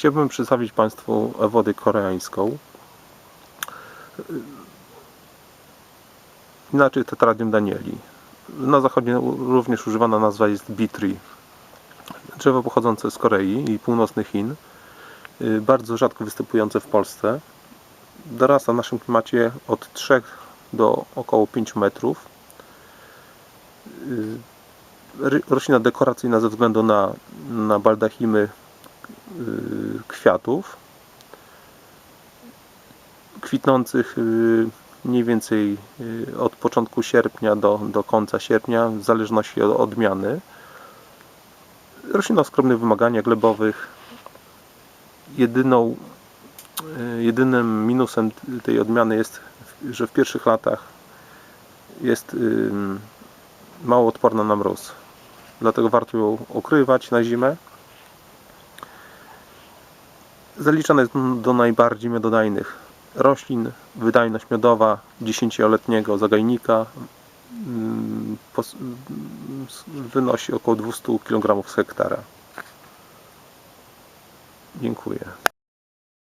Chciałbym przedstawić Państwu wodę koreańską. Inaczej Tetradium danieli. Na zachodzie również używana nazwa jest Bitri. Drzewo pochodzące z Korei i północnych Chin. Y, Bardzo rzadko występujące w Polsce. Dorasta w naszym klimacie od 3 do około 5 metrów. Y, Roślina dekoracyjna ze względu na, na baldachimy kwiatów kwitnących y, mniej więcej y, od początku sierpnia do, do końca sierpnia w zależności od odmiany roślina o skromnych wymaganiach glebowych. Jedyną y, jedynym minusem tej odmiany jest że w pierwszych latach jest y, mało odporna na mróz. Dlatego warto ją okrywać na zimę Zaliczane jest do najbardziej miododajnych roślin. Wydajność miodowa 10-letniego zagajnika mm, mm, wynosi około 200 kg z hektara. Dziękuję.